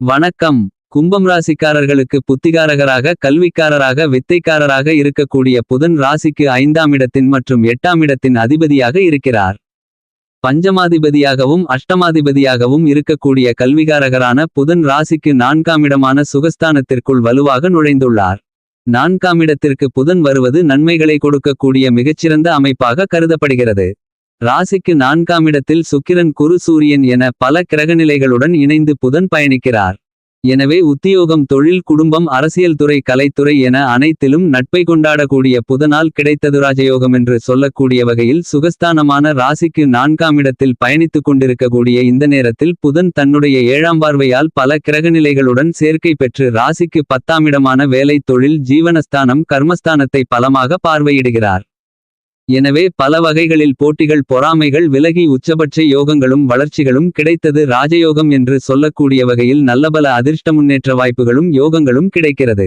வணக்கம். கும்பம் ராசிக்காரர்களுக்கு புத்திகாரகராக கல்விக்காரராக வித்தைக்காரராக இருக்கக்கூடிய புதன் ராசிக்கு ஐந்தாம் இடத்தின் மற்றும் எட்டாம் இடத்தின் அதிபதியாக இருக்கிறார். பஞ்சமாதிபதியாகவும் அஷ்டமாதிபதியாகவும் இருக்கக்கூடிய கல்விகாரகரான புதன் ராசிக்கு நான்காம் இடமான சுகஸ்தானத்திற்குள் வலுவாக நுழைந்துள்ளார். நான்காம் இடத்திற்கு புதன் வருவது நன்மைகளை கொடுக்கக்கூடிய மிகச்சிறந்த அமைப்பாக கருதப்படுகிறது. ராசிக்கு நான்காம் இடத்தில் சுக்கிரன் குரு சூரியன் என பல கிரகநிலைகளுடன் இணைந்து புதன் பயணிக்கிறார். எனவே உத்தியோகம் தொழில் குடும்பம் அரசியல் துறை கலைத்துறை என அனைத்திலும் நட்பை கொண்டாடக்கூடிய புதனால் கிடைத்தது ராஜயோகம் என்று சொல்லக்கூடிய வகையில் சுகஸ்தானமான ராசிக்கு நான்காம் இடத்தில் பயணித்துக் கொண்டிருக்கக்கூடிய இந்த நேரத்தில் புதன் தன்னுடைய ஏழாம் பார்வையால் பல கிரகநிலைகளுடன் சேர்க்கை பெற்று ராசிக்கு பத்தாம் இடமான வேலை தொழில் ஜீவனஸ்தானம் கர்மஸ்தானத்தை பலமாக பார்வையிடுகிறார். எனவே பல வகைகளில் போட்டிகள் பொறாமைகள் விலகி உச்சபட்ச யோகங்களும் வளர்ச்சிகளும் கிடைத்தது ராஜயோகம் என்று சொல்லக்கூடிய வகையில் நல்லபல அதிர்ஷ்ட முன்னேற்ற வாய்ப்புகளும் யோகங்களும் கிடைக்கிறது.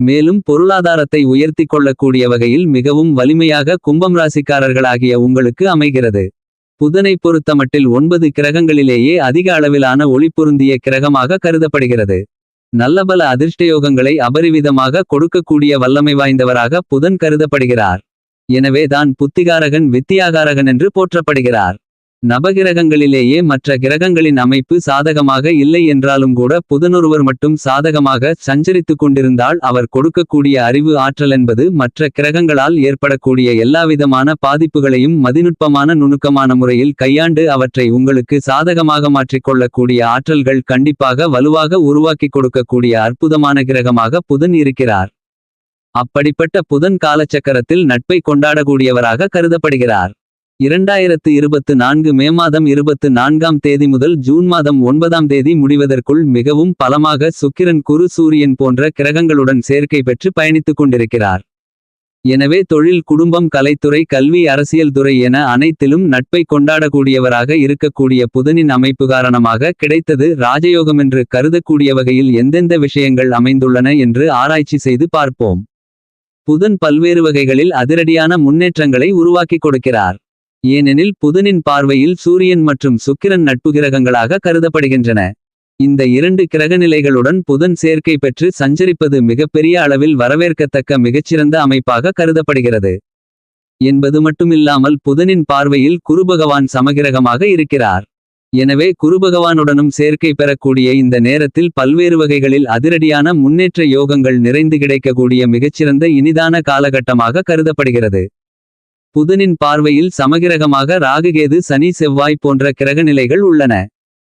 மேலும் பொருளாதாரத்தை உயர்த்தி கொள்ளக்கூடிய வகையில் மிகவும் வலிமையாக கும்பம் ராசிக்காரர்களாகிய உங்களுக்கு அமைகிறது. புதனை பொறுத்தமட்டில் ஒன்பது கிரகங்களிலேயே அதிக அளவிலான ஒளி பொருந்திய கிரகமாக கருதப்படுகிறது. நல்லபல அதிர்ஷ்டயோகங்களை அபரிவிதமாக கொடுக்கக்கூடிய வல்லமை வாய்ந்தவராக புதன் கருதப்படுகிறார். எனவே தான் புத்திகாரகன் வித்தியாகாரகன் என்று போற்றப்படுகிறார். நவகிரகங்களிலேயே மற்ற கிரகங்களின் அமைப்பு சாதகமாக இல்லை என்றாலும் கூட புதனொருவர் மட்டும் சாதகமாக சஞ்சரித்துக் கொண்டிருந்தால் அவர் கொடுக்கக்கூடிய அறிவு ஆற்றல் என்பது மற்ற கிரகங்களால் ஏற்படக்கூடிய எல்லாவிதமான பாதிப்புகளையும் மதிநுட்பமான நுணுக்கமான முறையில் கையாண்டு அவற்றை உங்களுக்கு சாதகமாக மாற்றிக்கொள்ளக்கூடிய ஆற்றல்கள் கண்டிப்பாக வலுவாக உருவாக்கி கொடுக்கக்கூடிய அற்புதமான கிரகமாக புதன் இருக்கிறார். அப்படிப்பட்ட புதன் காலச்சக்கரத்தில் நட்பை கொண்டாடக்கூடியவராக கருதப்படுகிறார். இரண்டாயிரத்து இருபத்து நான்கு மே மாதம் இருபத்து நான்காம் தேதி முதல் ஜூன் மாதம் ஒன்பதாம் தேதி முடிவதற்குள் மிகவும் பலமாக சுக்கிரன் குரு சூரியன் போன்ற கிரகங்களுடன் சேர்க்கை பெற்று பயணித்துக் கொண்டிருக்கிறார். எனவே தொழில் குடும்பம் கலைத்துறை கல்வி அரசியல் துறை என அனைத்திலும் நட்பை கொண்டாடக்கூடியவராக இருக்கக்கூடிய புதனின் அமைப்பு காரணமாக கிடைத்தது ராஜயோகம் என்று கருதக்கூடிய வகையில் எந்தெந்த விஷயங்கள் அமைந்துள்ளன என்று ஆராய்ச்சி செய்து பார்ப்போம். புதன் பல்வேறு வகைகளில் அதிரடியான முன்னேற்றங்களை உருவாக்கிக் கொடுக்கிறார். ஏனெனில் புதனின் பார்வையில் சூரியன் மற்றும் சுக்கிரன் நட்பு கிரகங்களாக கருதப்படுகின்றன. இந்த இரண்டு கிரகநிலைகளுடன் புதன் சேர்க்கை பெற்று சஞ்சரிப்பது மிகப்பெரிய அளவில் வரவேற்கத்தக்க மிகச்சிறந்த அமைப்பாக கருதப்படுகிறது. என்பது மட்டுமில்லாமல் புதனின் பார்வையில் குருபகவான் சமகிரகமாக இருக்கிறார். எனவே குருபகவானுடனும் சேர்க்கை பெறக்கூடிய இந்த நேரத்தில் பல்வேறு வகைகளில் அதிரடியான முன்னேற்ற யோகங்கள் நிறைந்து கிடைக்கக்கூடிய மிகச்சிறந்த இனிதான காலகட்டமாக கருதப்படுகிறது. புதனின் பார்வையில் சமகிரகமாக ராகுகேது சனி செவ்வாய் போன்ற கிரகநிலைகள் உள்ளன.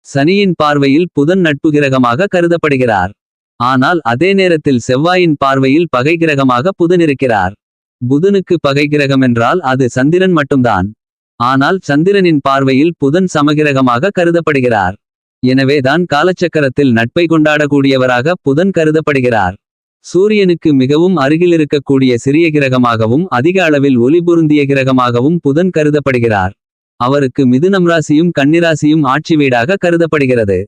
சனியின் பார்வையில் புதன் நட்பு கிரகமாக கருதப்படுகிறார். ஆனால் அதே நேரத்தில் செவ்வாயின் பார்வையில் பகை கிரகமாக புதன் இருக்கிறார். புதனுக்கு பகை கிரகம் என்றால் அது சந்திரன் மட்டும்தான். ஆனால் சந்திரனின் பார்வையில் புதன் சமகிரகமாக கருதப்படுகிறார். எனவேதான் காலச்சக்கரத்தில் நட்பை கொண்டாடக்கூடியவராக புதன் கருதப்படுகிறார். சூரியனுக்கு மிகவும் அருகிலிருக்கக்கூடிய சிறிய கிரகமாகவும் அதிக அளவில் ஒளி பொருந்திய கிரகமாகவும் புதன் கருதப்படுகிறார். அவருக்கு மிதுனம் ராசியும் கன்னிராசியும் ஆட்சி வீடாக கருதப்படுகிறது.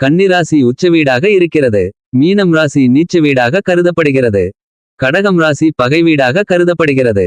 கன்னிராசி உச்ச வீடாக இருக்கிறது. மீனம் ராசி நீச்ச வீடாக கருதப்படுகிறது. கடகம் ராசி பகை வீடாக கருதப்படுகிறது.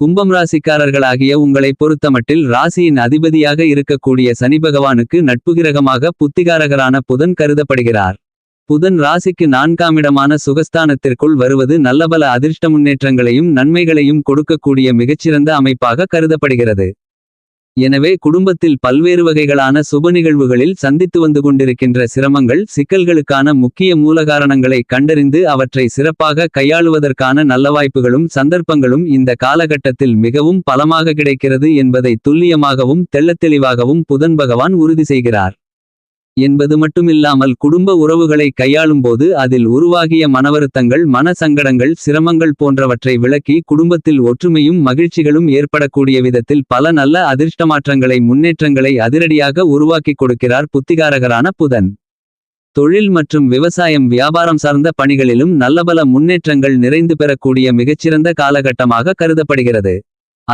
கும்பம் ராசிக்காரர்களாகிய உங்களை பொறுத்தமட்டில் ராசியின் அதிபதியாக இருக்கக்கூடிய சனி பகவானுக்கு நட்புகிரகமாக புத்திகாரகரான புதன் கருதப்படுகிறார். புதன் ராசிக்கு நான்காமிடமான சுகஸ்தானத்திற்குள் வருவது நல்லபல அதிர்ஷ்ட முன்னேற்றங்களையும் நன்மைகளையும் கொடுக்கக்கூடிய மிகச்சிறந்த அமைப்பாக கருதப்படுகிறது. எனவே குடும்பத்தில் பல்வேறு வகைகளான சுப நிகழ்வுகளில் சந்தித்து வந்து கொண்டிருக்கின்ற சிரமங்கள் சிக்கல்களுக்கான முக்கிய மூலகாரணங்களை கண்டறிந்து அவற்றை சிறப்பாக கையாளுவதற்கான நல்ல வாய்ப்புகளும் சந்தர்ப்பங்களும் இந்த காலகட்டத்தில் மிகவும் பலமாக கிடைக்கிறது என்பதை துல்லியமாகவும் தெள்ளத்தெளிவாகவும் புதன் பகவான் உறுதி செய்கிறார். என்பது மட்டுமில்லாமல் குடும்ப உறவுகளை கையாளும்போது அதில் உருவாகிய மனவருத்தங்கள் மன சங்கடங்கள் சிரமங்கள் போன்றவற்றை விளக்கி குடும்பத்தில் ஒற்றுமையும் மகிழ்ச்சிகளும் ஏற்படக்கூடிய விதத்தில் பல நல்ல அதிர்ஷ்டமாற்றங்களை முன்னேற்றங்களை அதிரடியாக உருவாக்கிக் கொடுக்கிறார் புத்திகாரகரான புதன். தொழில் மற்றும் விவசாயம் வியாபாரம் சார்ந்த பணிகளிலும் நல்லபல முன்னேற்றங்கள் நிறைந்து பெறக்கூடிய மிகச்சிறந்த காலகட்டமாக கருதப்படுகிறது.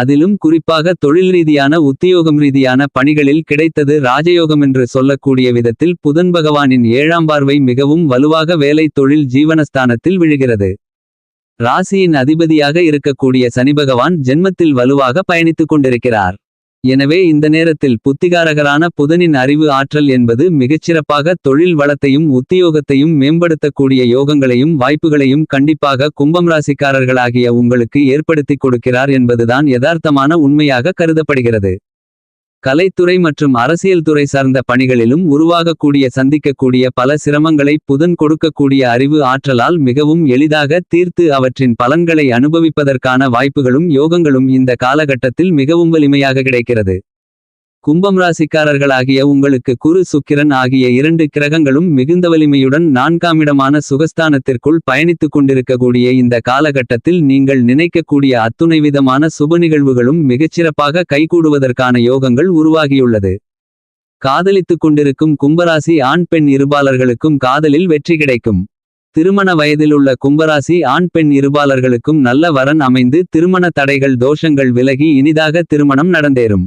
அதிலும் குறிப்பாக தொழில் ரீதியான உத்தியோகம் ரீதியான பணிகளில் கிடைத்தது ராஜயோகம் என்று சொல்லக்கூடிய விதத்தில் புதன் பகவானின் ஏழாம் பார்வை மிகவும் வலுவாக வேலை தொழில் ஜீவனஸ்தானத்தில் விழுகிறது. ராசியின் அதிபதியாக இருக்கக்கூடிய சனி பகவான் ஜென்மத்தில் வலுவாக பயணித்துக் கொண்டிருக்கிறார். எனவே இந்த நேரத்தில் புத்திகாரகரான புதனின் அறிவு ஆற்றல் என்பது மிகச்சிறப்பாக தொழில் வளத்தையும் உத்தியோகத்தையும் மேம்படுத்தக்கூடிய யோகங்களையும் வாய்ப்புகளையும் கண்டிப்பாக கும்பம் ராசிக்காரர்களாகிய உங்களுக்கு ஏற்படுத்திக் கொடுக்கிறார் என்பதுதான் யதார்த்தமான உண்மையாக கருதப்படுகிறது. கலைத்துறை மற்றும் அரசியல் துறை சார்ந்த பணிகளிலும் உருவாகக்கூடிய சந்திக்கக்கூடிய பல சிரமங்களை புதன் கொடுக்கக்கூடிய அறிவு ஆற்றலால் மிகவும் எளிதாக தீர்த்து அவற்றின் பலன்களை அனுபவிப்பதற்கான வாய்ப்புகளும் யோகங்களும் இந்த காலகட்டத்தில் மிகவும் வலிமையாக கிடைக்கிறது. கும்பம் ராசிக்காரர்களாகிய உங்களுக்கு குரு சுக்கிரன் ஆகிய இரண்டு கிரகங்களும் மிகுந்த வலிமையுடன் நான்காமிடமான சுகஸ்தானத்திற்குள் பயணித்துக் கொண்டிருக்கக்கூடிய இந்த காலகட்டத்தில் நீங்கள் நினைக்கக்கூடிய அத்துணை விதமான சுப நிகழ்வுகளும் மிகச்சிறப்பாக கைகூடுவதற்கான யோகங்கள் உருவாகியுள்ளது. காதலித்துக் கொண்டிருக்கும் கும்பராசி ஆண் பெண் இருபாலர்களுக்கும் காதலில் வெற்றி கிடைக்கும். திருமண வயதிலுள்ள கும்பராசி ஆண் பெண் இருபாலர்களுக்கும் நல்ல வரன் அமைந்து திருமண தடைகள் தோஷங்கள் விலகி இனிதாக திருமணம் நடந்தேறும்.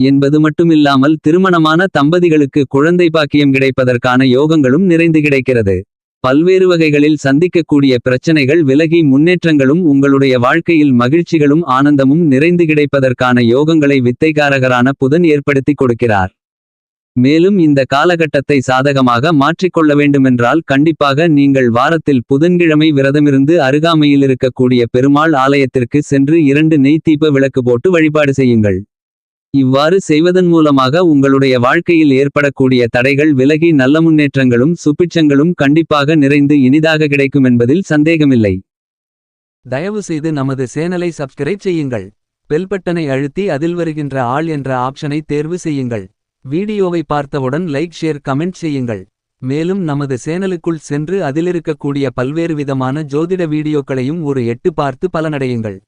என்பது மட்டுமில்லாமல் திருமணமான தம்பதிகளுக்கு குழந்தை பாக்கியம் கிடைப்பதற்கான யோகங்களும் நிறைந்து கிடைக்கிறது பல்வேறு வகைகளில் சந்திக்கக்கூடிய பிரச்சனைகள் விலகி முன்னேற்றங்களும் உங்களுடைய வாழ்க்கையில் மகிழ்ச்சிகளும் ஆனந்தமும் நிறைந்து கிடைப்பதற்கான யோகங்களை வித்தைகாரகரான புதன் ஏற்படுத்திக் கொடுக்கிறார் மேலும் இந்த காலகட்டத்தை சாதகமாக மாற்றிக்கொள்ள வேண்டுமென்றால் கண்டிப்பாக நீங்கள் வாரத்தில் புதன்கிழமை விரதமிருந்து அருகாமையில் இருக்கக்கூடிய பெருமாள் ஆலயத்திற்கு சென்று இரண்டு நெய் தீப விளக்கு போட்டு வழிபாடு செய்யுங்கள். இவ்வாறு செய்வதன் மூலமாக உங்களுடைய வாழ்க்கையில் ஏற்படக்கூடிய தடைகள் விலகி நல்ல முன்னேற்றங்களும் சுபிட்சங்களும் கண்டிப்பாக நிறைந்து இனிதாக கிடைக்கும் என்பதில் சந்தேகமில்லை. தயவு செய்து நமது சேனலை சப்ஸ்கிரைப் செய்யுங்கள். பெல் பட்டனை அழுத்தி அதில் வருகின்ற ஆள் என்ற ஆப்ஷனை தேர்வு செய்யுங்கள். வீடியோவை பார்த்தவுடன் லைக் ஷேர் கமெண்ட் செய்யுங்கள். மேலும் நமது சேனலுக்குள் சென்று அதிலிருக்கக்கூடிய பல்வேறு விதமான ஜோதிட வீடியோக்களையும் ஒரு எட்டு பார்த்து பலனடையுங்கள்.